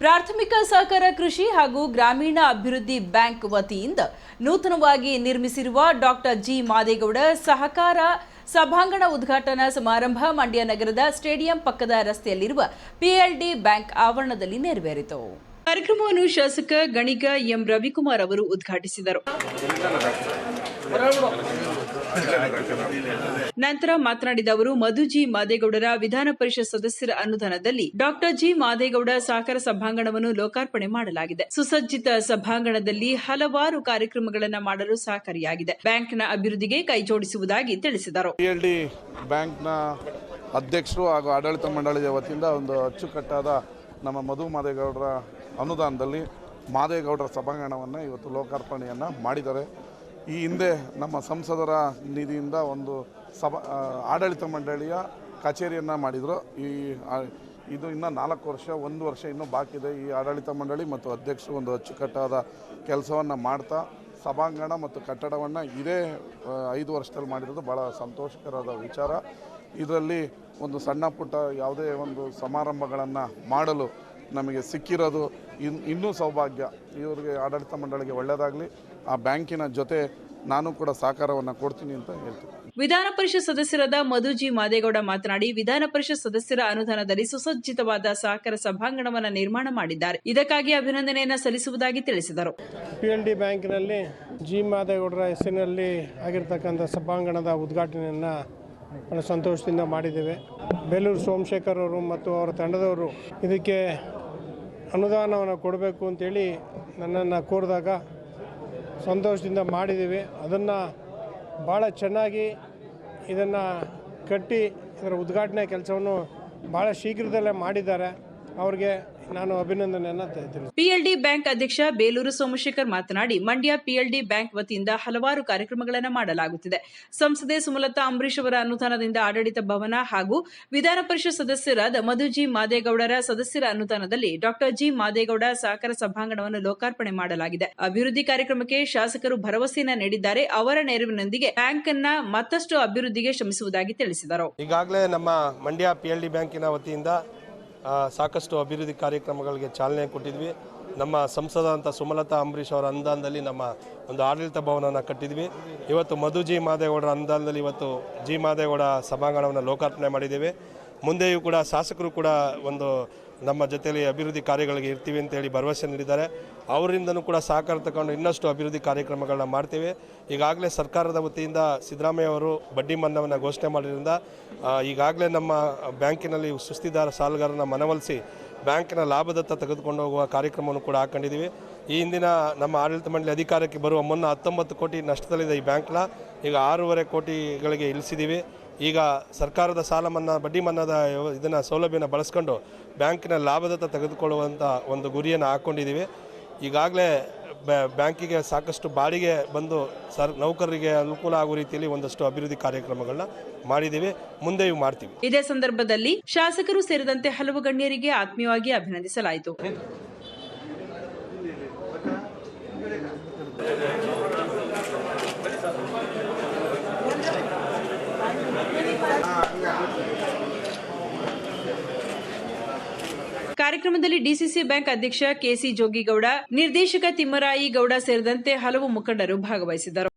ಪ್ರಾಥಮಿಕ ಸಹಕಾರ ಕೃಷಿ ಹಾಗೂ ಗ್ರಾಮೀಣ ಅಭಿವೃದ್ಧಿ ಬ್ಯಾಂಕ್ ವತಿಯಿಂದ ನೂತನವಾಗಿ ನಿರ್ಮಿಸಿರುವ ಡಾಕ್ಟರ್ ಜಿ ಮಾದೇಗೌಡ ಸಹಕಾರ ಸಭಾಂಗಣ ಉದ್ಘಾಟನಾ ಸಮಾರಂಭ ಮಂಡ್ಯ ನಗರದ ಸ್ಟೇಡಿಯಂ ಪಕ್ಕದ ರಸ್ತೆಯಲ್ಲಿರುವ ಪಿಎಲ್ಡಿ ಬ್ಯಾಂಕ್ ಆವರಣದಲ್ಲಿ ನೆರವೇರಿತು. ಕಾರ್ಯಕ್ರಮವನ್ನು ಶಾಸಕ ಗಣಿಗ ಎಂ ರವಿಕುಮಾರ್ ಅವರು ಉದ್ಘಾಟಿಸಿದರು. ನಂತರ ಮಾತನಾಡಿದ ಅವರು, ಮಧುಜಿ ಮಾದೇಗೌಡರ ವಿಧಾನ ಪರಿಷತ್ ಸದಸ್ಯರ ಅನುದಾನದಲ್ಲಿ ಡಾಕ್ಟರ್ ಜಿ ಮಾದೇಗೌಡ ಸಹಕಾರ ಸಭಾಂಗಣವನ್ನು ಲೋಕಾರ್ಪಣೆ ಮಾಡಲಾಗಿದೆ. ಸುಸಜ್ಜಿತ ಸಭಾಂಗಣದಲ್ಲಿ ಹಲವಾರು ಕಾರ್ಯಕ್ರಮಗಳನ್ನು ಮಾಡಲು ಸಹಕಾರಿಯಾಗಿದೆ. ಬ್ಯಾಂಕ್ನ ಅಭಿವೃದ್ಧಿಗೆ ಕೈಜೋಡಿಸುವುದಾಗಿ ತಿಳಿಸಿದರು. ಬ್ಯಾಂಕ್ನ ಅಧ್ಯಕ್ಷರು ಹಾಗೂ ಆಡಳಿತ ಮಂಡಳಿಯ ವತಿಯಿಂದ ಒಂದು ಅಚ್ಚುಕಟ್ಟಾದ ನಮ್ಮ ಮಧು ಮಾದೇಗೌಡರ ಅನುದಾನದಲ್ಲಿ ಮಾದೇಗೌಡರ ಸಭಾಂಗಣವನ್ನು ಇವತ್ತು ಲೋಕಾರ್ಪಣೆಯನ್ನು ಮಾಡಿದ್ದಾರೆ. ಈ ಹಿಂದೆ ನಮ್ಮ ಸಂಸದರ ನಿಧಿಯಿಂದ ಒಂದು ಸಭಾ ಆಡಳಿತ ಮಂಡಳಿಯ ಕಚೇರಿಯನ್ನು ಮಾಡಿದರು. ಈ ಇದು ಇನ್ನು ನಾಲ್ಕು ವರ್ಷ, ಒಂದು ವರ್ಷ ಇನ್ನೂ ಬಾಕಿ ಇದೆ. ಈ ಆಡಳಿತ ಮಂಡಳಿ ಮತ್ತು ಅಧ್ಯಕ್ಷರು ಒಂದು ಅಚ್ಚುಕಟ್ಟಾದ ಕೆಲಸವನ್ನು ಮಾಡ್ತಾ, ಸಭಾಂಗಣ ಮತ್ತು ಕಟ್ಟಡವನ್ನು ಇದೇ ಐದು ವರ್ಷದಲ್ಲಿ ಮಾಡಿರೋದು ಭಾಳ ಸಂತೋಷಕರದ ವಿಚಾರ. ಇದರಲ್ಲಿ ಒಂದು ಸಣ್ಣ ಪುಟ್ಟ ಯಾವುದೇ ಒಂದು ಸಮಾರಂಭಗಳನ್ನು ಮಾಡಲು ನಮಗೆ ಸಿಕ್ಕಿರೋದು ಇನ್, ಇನ್ನೂ ಸೌಭಾಗ್ಯ. ಇವರಿಗೆ ಆಡಳಿತ ಮಂಡಳಿಗೆ ಒಳ್ಳೆಯದಾಗಲಿ ಆ ಬ್ಯಾಂಕಿನ ಜೊತೆ ನಾನು ಕೂಡ ಸಹಕಾರವನ್ನು ಕೊಡ್ತೀನಿ ಅಂತ ಹೇಳ್ತೀನಿ. ವಿಧಾನ ಪರಿಷತ್ ಸದಸ್ಯರಾದ ಮಧುಜಿ ಮಾದೇಗೌಡ ಮಾತನಾಡಿ ವಿಧಾನ ಪರಿಷತ್ ಸದಸ್ಯರ ಅನುದಾನದಲ್ಲಿ ಸುಸಜ್ಜಿತವಾದ ಸಹಕಾರ ಸಭಾಂಗಣವನ್ನು ನಿರ್ಮಾಣ ಮಾಡಿದ್ದಾರೆ. ಇದಕ್ಕಾಗಿ ಅಭಿನಂದನೆಯನ್ನು ಸಲ್ಲಿಸುವುದಾಗಿ ತಿಳಿಸಿದರು. ಪಿ ಎಲ್ ಡಿ ಬ್ಯಾಂಕಿನಲ್ಲಿ ಜಿ ಮಾದೇಗೌಡರ ಹೆಸರಿನಲ್ಲಿ ಆಗಿರ್ತಕ್ಕಂಥ ಸಭಾಂಗಣದ ಉದ್ಘಾಟನೆಯನ್ನು ಬಹಳ ಸಂತೋಷದಿಂದ ಮಾಡಿದ್ದೇವೆ. ಬೇಲೂರು ಸೋಮಶೇಖರ್ ಅವರು ಮತ್ತು ಅವರ ತಂಡದವರು ಇದಕ್ಕೆ ಅನುದಾನವನ್ನು ಕೊಡಬೇಕು ಅಂತೇಳಿ ನನ್ನನ್ನು ಕೋರಿದಾಗ ಸಂತೋಷದಿಂದ ಮಾಡಿದ್ದೀವಿ. ಅದನ್ನು ಭಾಳ ಚೆನ್ನಾಗಿ ಇದನ್ನು ಕಟ್ಟಿ ಇದರ ಉದ್ಘಾಟನೆ ಕೆಲಸವನ್ನು ಭಾಳ ಶೀಘ್ರದಲ್ಲೇ ಮಾಡಿದ್ದಾರೆ. ಅವ್ರಿಗೆ ನಾನು ಅಭಿನಂದನೆಯನ್ನು ತಿಳಿಸ್ತೀನಿ ಪಿಎಲ್ಡಿ ಬ್ಯಾಂಕ್ ಅಧ್ಯಕ್ಷ ಬೇಲೂರು ಸೋಮಶೇಖರ್ ಮಾತನಾಡಿ ಮಂಡ್ಯ ಪಿಎಲ್ಡಿ ಬ್ಯಾಂಕ್ ವತಿಯಿಂದ ಹಲವಾರು ಕಾರ್ಯಕ್ರಮಗಳನ್ನು ಮಾಡಲಾಗುತ್ತಿದೆ. ಸಂಸದೆ ಸುಮಲತಾ ಅಂಬರೀಶ್ ಅವರ ಅನುದಾನದಿಂದ ಆಡಳಿತ ಭವನ ಹಾಗೂ ವಿಧಾನ ಪರಿಷತ್ ಸದಸ್ಯರಾದ ಮಧುಜಿ ಮಾದೇಗೌಡರ ಸದಸ್ಯರ ಅನುದಾನದಲ್ಲಿ ಡಾಕ್ಟರ್ ಜಿ ಮಾದೇಗೌಡ ಸಹಕಾರ ಸಭಾಂಗಣವನ್ನು ಲೋಕಾರ್ಪಣೆ ಮಾಡಲಾಗಿದೆ. ಅಭಿವೃದ್ಧಿ ಕಾರ್ಯಕ್ರಮಕ್ಕೆ ಶಾಸಕರು ಭರವಸೆಯನ್ನ ನೀಡಿದ್ದಾರೆ. ಅವರ ನೆರವಿನೊಂದಿಗೆ ಬ್ಯಾಂಕ್ ಅನ್ನ ಮತ್ತಷ್ಟು ಅಭಿವೃದ್ಧಿಗೆ ಶ್ರಮಿಸುವುದಾಗಿ ತಿಳಿಸಿದರು. ಈಗಾಗಲೇ ನಮ್ಮ ಮಂಡ್ಯ ಪಿಎಲ್ಡಿ ಬ್ಯಾಂಕಿನ ವತಿಯಿಂದ ಸಾಕಷ್ಟು ಅಭಿವೃದ್ಧಿ ಕಾರ್ಯಕ್ರಮಗಳಿಗೆ ಚಾಲನೆ ಕೊಟ್ಟಿದ್ವಿ. ನಮ್ಮ ಸಂಸದ ಅಂತ ಸುಮಲತಾ ಅಂಬರೀಶ್ ಅವರ ಅನುದಾನದಲ್ಲಿ ನಮ್ಮ ಒಂದು ಆಡಳಿತ ಭವನವನ್ನು ಕಟ್ಟಿದ್ವಿ. ಇವತ್ತು ಮಧು ಜಿ ಮಾದೇಗೌಡರ ಅನುದಾನದಲ್ಲಿ ಇವತ್ತು ಜಿ ಮಾದೇಗೌಡ ಸಭಾಂಗಣವನ್ನು ಲೋಕಾರ್ಪಣೆ ಮಾಡಿದ್ದೇವೆ. ಮುಂದೆಯೂ ಕೂಡ ಶಾಸಕರು ಕೂಡ ಒಂದು ನಮ್ಮ ಜೊತೆಯಲ್ಲಿ ಅಭಿವೃದ್ಧಿ ಕಾರ್ಯಗಳಿಗೆ ಇರ್ತೀವಿ ಅಂತೇಳಿ ಭರವಸೆ ನೀಡಿದ್ದಾರೆ. ಅವರಿಂದನೂ ಕೂಡ ಸಹಕಾರ ತಗೊಂಡು ಇನ್ನಷ್ಟು ಅಭಿವೃದ್ಧಿ ಕಾರ್ಯಕ್ರಮಗಳನ್ನ ಮಾಡ್ತೇವೆ. ಈಗಾಗಲೇ ಸರ್ಕಾರದ ವತಿಯಿಂದ ಸಿದ್ದರಾಮಯ್ಯ ಅವರು ಬಡ್ಡಿ ಮನ್ನವನ್ನು ಘೋಷಣೆ ಮಾಡಿದ್ರಿಂದ ಆ, ಈಗಾಗಲೇ ನಮ್ಮ ಬ್ಯಾಂಕಿನಲ್ಲಿ ಸುಸ್ತಿದಾರ ಸಾಲಗಾರನ ಮನವೊಲಿಸಿ ಬ್ಯಾಂಕಿನ ಲಾಭದತ್ತ ತೆಗೆದುಕೊಂಡು ಹೋಗುವ ಕಾರ್ಯಕ್ರಮವನ್ನು ಕೂಡ ಹಾಕೊಂಡಿದ್ದೀವಿ. ಈ ಹಿಂದಿನ ನಮ್ಮ ಆಡಳಿತ ಮಂಡಳಿ ಅಧಿಕಾರಕ್ಕೆ ಬರುವ ಮುನ್ನ ಹತ್ತೊಂಬತ್ತು ಕೋಟಿ ನಷ್ಟದಲ್ಲಿದೆ ಈ ಬ್ಯಾಂಕ್ನ. ಈಗ ಆರೂವರೆ ಕೋಟಿಗಳಿಗೆ ಇಳಿಸಿದ್ದೀವಿ. ಈಗ ಸರ್ಕಾರದ ಸಾಲ ಮನ್ನಾ, ಬಡ್ಡಿ ಮನ್ನಾದ ಇದನ್ನು ಸೌಲಭ್ಯನ ಬಳಸ್ಕೊಂಡು ಬ್ಯಾಂಕಿನ ಲಾಭದತ್ತ ತೆಗೆದುಕೊಳ್ಳುವಂಥ ಒಂದು ಗುರಿಯನ್ನು ಹಾಕ್ಕೊಂಡಿದ್ದೀವಿ ಈಗಾಗಲೇ ಬ್ಯಾ- ಬ್ಯಾಂಕಿಗೆ ಸಾಕಷ್ಟು ಬಾಡಿಗೆ ಬಂದು ಸರ್, ನೌಕರರಿಗೆ ಅನುಕೂಲ ಆಗುವ ರೀತಿಯಲ್ಲಿ ಒಂದಷ್ಟು ಅಭಿವೃದ್ಧಿ ಕಾರ್ಯಕ್ರಮಗಳನ್ನ ಮಾಡಿದ್ದೀವಿ ಮುಂದೆಯೂ ಮಾಡ್ತೀವಿ. ಇದೇ ಸಂದರ್ಭದಲ್ಲಿ ಶಾಸಕರು ಸೇರಿದಂತೆ ಹಲವು ಗಣ್ಯರಿಗೆ ಆತ್ಮೀಯವಾಗಿ ಅಭಿನಂದಿಸಲಾಯಿತು. ಕಾರ್ಯಕ್ರಮದಲ್ಲಿ ಡಿಸಿಸಿ ಬ್ಯಾಂಕ್ ಅಧ್ಯಕ್ಷ ಕೆಸಿ ಜೋಗಿಗೌಡ ನಿರ್ದೇಶಕ ತಿಮ್ಮರಾಯಿ ಗೌಡ ಸೇರಿದಂತೆ ಹಲವು ಮುಖಂಡರು ಭಾಗವಹಿಸಿದ್ದರು.